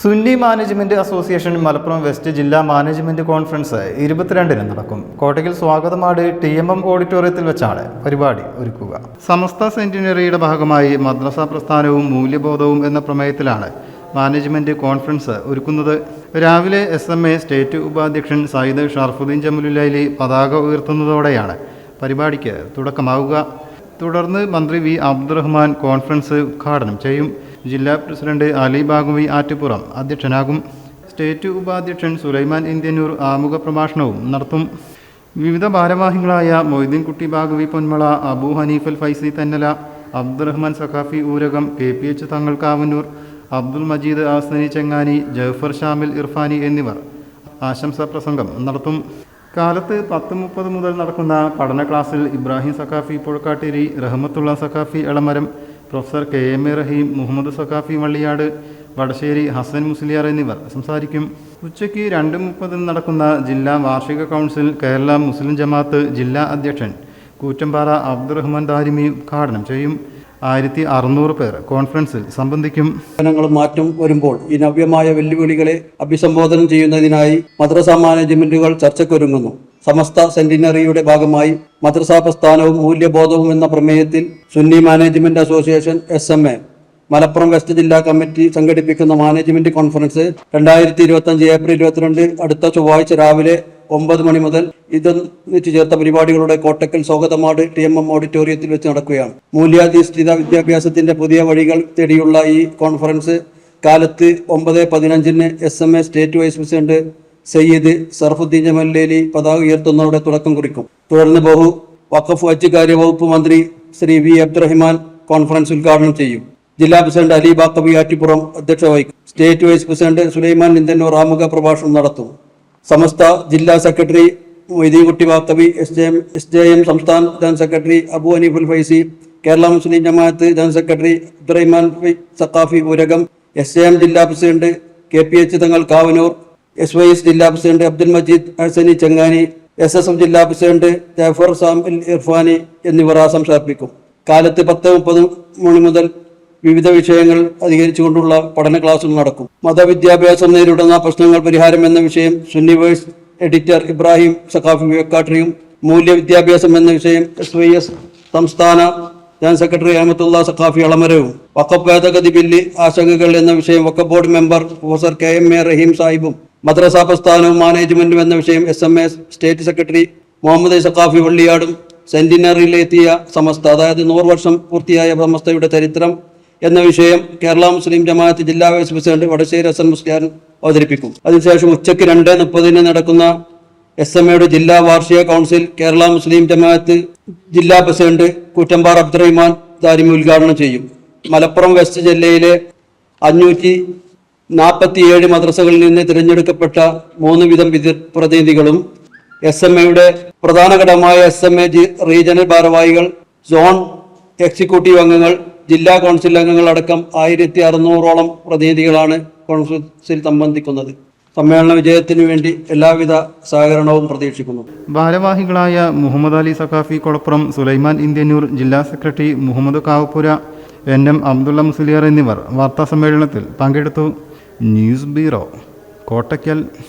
Sunni management association Malappuram west ജില്ലാ management conference ഇരുപത്തിരണ്ടിന് നടക്കും. Kottakkal Swagathamad T M M ഓഡിറ്റോറിയത്തിൽ വെച്ചാണ് പരിപാടി ഒരുക്കുക. സമസ്ത സെന്റിനറിയുടെ ഭാഗമായി മദ്രസ പ്രസ്ഥാനവും മൂല്യബോധവും എന്ന പ്രമേയത്തിലാണ് മാനേജ്മെന്റ് കോൺഫറൻസ് ഒരുക്കുന്നത്. രാവിലെ എസ് എം എ സ്റ്റേറ്റ് ഉപാധ്യക്ഷൻ സയ്യിദ് ഷർഫുദ്ദീൻ ജമുലുലൈലി പതാക ഉയർത്തുന്നതോടെയാണ് പരിപാടിക്ക് തുടക്കമാവുക. തുടർന്ന് മന്ത്രി വി അബ്ദുറഹ്മാൻ കോൺഫറൻസ് ഉദ്ഘാടനം ചെയ്യും. ജില്ലാ പ്രസിഡന്റ് അലി ബാഗുവി ആറ്റുപുറം അധ്യക്ഷനാകും സ്റ്റേറ്റ് ഉപാധ്യക്ഷൻ സുലൈമാൻ ഇന്ത്യന്നൂർ ആമുഖ പ്രഭാഷണവും നടത്തും. വിവിധ ഭാരവാഹികളായ Moideenkutty Baquvi Ponmala Abu Haneefal Faizy Thannala Abdurahman Saquafi Oorakam K P H Thangal Kavannur Abdul Majeed ആസ്നനി Chengani Jafar Shamil Irfani എന്നിവർ ആശംസാ പ്രസംഗം നടത്തും. കാലത്ത് പത്ത് മുപ്പത് മുതൽ നടക്കുന്ന പഠന ക്ലാസ്സിൽ Ibrahim Saquafi Puzhakkatteri Rahmathulla Saquafi Elamaram professor K M A Raheem Muhammad Saquafi Valliyad Vadasseri Hasan Musliyar എന്നിവർ സംസാരിക്കും. ഉച്ചയ്ക്ക് രണ്ട് മുപ്പതിന് നടക്കുന്ന ജില്ലാ വാർഷിക കൗൺസിൽ കേരള മുസ്ലിം ജമാഅത്ത് ജില്ലാ അധ്യക്ഷൻ കൂറ്റമ്പാറ അബ്ദുറഹ്മാൻ ദാരിമി ഉദ്ഘാടനം ചെയ്യും. ആയിരത്തി അറുന്നൂറ് പേർ കോൺഫറൻസിൽ സംബന്ധിക്കും. മാറ്റം വരുമ്പോൾ ഈ നവ്യമായ വെല്ലുവിളികളെ അഭിസംബോധന ചെയ്യുന്നതിനായി മദ്രസ മാനേജ്മെന്റുകൾ ചർച്ചയ്ക്കൊരുങ്ങുന്നു. സമസ്ത സെന്റിനറിയുടെ ഭാഗമായി മദ്രസാ പ്രസ്ഥാനവും മൂല്യബോധവും എന്ന പ്രമേയത്തിൽ Sunni management association S M A Malappuram west ജില്ലാ കമ്മിറ്റി സംഘടിപ്പിക്കുന്ന മാനേജ്മെന്റ് കോൺഫറൻസ് രണ്ടായിരത്തി ഇരുപത്തി അഞ്ച് ഏപ്രിൽ ഇരുപത്തിരണ്ട് അടുത്ത ചൊവ്വാഴ്ച രാവിലെ ഒമ്പത് മണി മുതൽ ഇതൊന്നിച്ച് ചേർത്ത പരിപാടികളുടെ Kottakkal Swagathamad T M M ഓഡിറ്റോറിയത്തിൽ വെച്ച് നടക്കുകയാണ്. മൂല്യാധിഷ്ഠിത വിദ്യാഭ്യാസത്തിന്റെ പുതിയ വഴികൾ തേടിയുള്ള ഈ കോൺഫറൻസ് കാലത്ത് ഒമ്പത് പതിനഞ്ചിന് S M A state vice president Sayyid Sarfuddeen Jamalullaili പതാക ഉയർത്തുന്നതോടെ തുടക്കം കുറിക്കും. തുടർന്ന് ബഹു വഖഫ് ഹജ്ജ് കാര്യ വകുപ്പ് മന്ത്രി ശ്രീ വി അബ്ദുറഹിമാൻ കോൺഫറൻസ് ഉദ്ഘാടനം ചെയ്യും. ജില്ലാ പ്രസിഡന്റ് അലി ബാക്കബി ആറ്റിപ്പുറം അധ്യക്ഷ വഹിക്കും. സ്റ്റേറ്റ് വൈസ് പ്രസിഡന്റ് സുലൈമാൻ നിന്തന്നൂർ ആമുഖ പ്രഭാഷണം നടത്തും. സമസ്ത ജില്ലാ secretary Moideenkutty Baqavi S J M S J M സംസ്ഥാന general secretary Abu അനീഫുൽ Faizy Kerala Muslim Jamaath general secretary Abdurahiman Saqafi Urakam S J M ജില്ലാ president K P H Thangal Kavanur S Y S ജില്ലാ president Abdul Majeed അഴ്സനി Changani S S F ജില്ലാ president Jafar Samil Irfani എന്നിവർ ആശംസ അർപ്പിക്കും കാലത്ത് പത്ത് മുപ്പത് മണി മുതൽ വിവിധ വിഷയങ്ങൾ അധികരിച്ചുകൊണ്ടുള്ള പഠന ക്ലാസുകൾ നടക്കും. മതവിദ്യാഭ്യാസം നേരിടുന്ന പ്രശ്നങ്ങൾ പരിഹാരം എന്ന വിഷയം സുന്നിവേഴ്സ് എഡിറ്റർ ഇബ്രാഹിം സഖാഫി വെക്കാട്ടറിയും മൂല്യവിദ്യാഭ്യാസം എന്ന വിഷയം എസ് വൈ എസ് സംസ്ഥാന ജനറൽ സെക്രട്ടറി അഹമ്മത്തുള്ള സഖാഫി അളമരവും വക്കപ്പ് ഭേദഗതി ബില്ല് ആശങ്കകൾ എന്ന വിഷയം Waqf board member professor K M A Raheem സാഹിബും മദ്രസ പ്രസ്ഥാനവും മാനേജ്മെന്റും എന്ന വിഷയം S M A state secretary Muhammad Saqafi വള്ളിയാടും സെന്റിനറിയിലെത്തിയ സമസ്ത അതായത് നൂറ് വർഷം പൂർത്തിയായ സമസ്തയുടെ ചരിത്രം എന്ന വിഷയം കേരള മുസ്ലിം ജമാഅത്ത് ജില്ലാ വൈസ് പ്രസിഡന്റ് വടശ്ശേരി ഹസൻ മുസ്ലിയാർ അവതരിപ്പിക്കും. അതിനുശേഷം ഉച്ചയ്ക്ക് രണ്ട് മുപ്പതിന് നടക്കുന്ന എസ് എം എയുടെ ജില്ലാ വാർഷിക കൗൺസിൽ കേരള മുസ്ലിം ജമാഅത്ത് ജില്ലാ പ്രസിഡന്റ് കൂറ്റമ്പാർ അബ്ദുറഹിമാൻ ദാരിമി ഉദ്ഘാടനം ചെയ്യും. മലപ്പുറം വെസ്റ്റ് ജില്ലയിലെ അഞ്ഞൂറ്റി നാൽപ്പത്തിയേഴ് മദ്രസകളിൽ നിന്ന് തിരഞ്ഞെടുക്കപ്പെട്ട മൂന്ന് വിധം പ്രതിനിധികളും എസ് എം എയുടെ പ്രധാന ഘടകമായ എസ് എം എ റീജിയണൽ ഭാരവാഹികൾ സോൺ എക്സിക്യൂട്ടീവ് അംഗങ്ങൾ ജില്ലാ കൗൺസിൽ അംഗങ്ങൾ അടക്കം ആയിരത്തി അറുന്നൂറോളം പ്രതിനിധികളാണ് കോൺഫറൻസിൽ സംബന്ധിക്കുന്നത്. സമ്മേളന വിജയത്തിനു വേണ്ടി എല്ലാവിധ സഹകരണവും പ്രതീക്ഷിക്കുന്നു. ഭാരവാഹികളായ മുഹമ്മദ് അലി സഖാഫി കൊളപ്പുറം സുലൈമാൻ ഇന്ത്യന്നൂർ ജില്ലാ secretary Muhammad Kavappura N M Abdulla Musliyar എന്നിവർ വാർത്താ സമ്മേളനത്തിൽ പങ്കെടുത്തു. News bureau Kottakkal.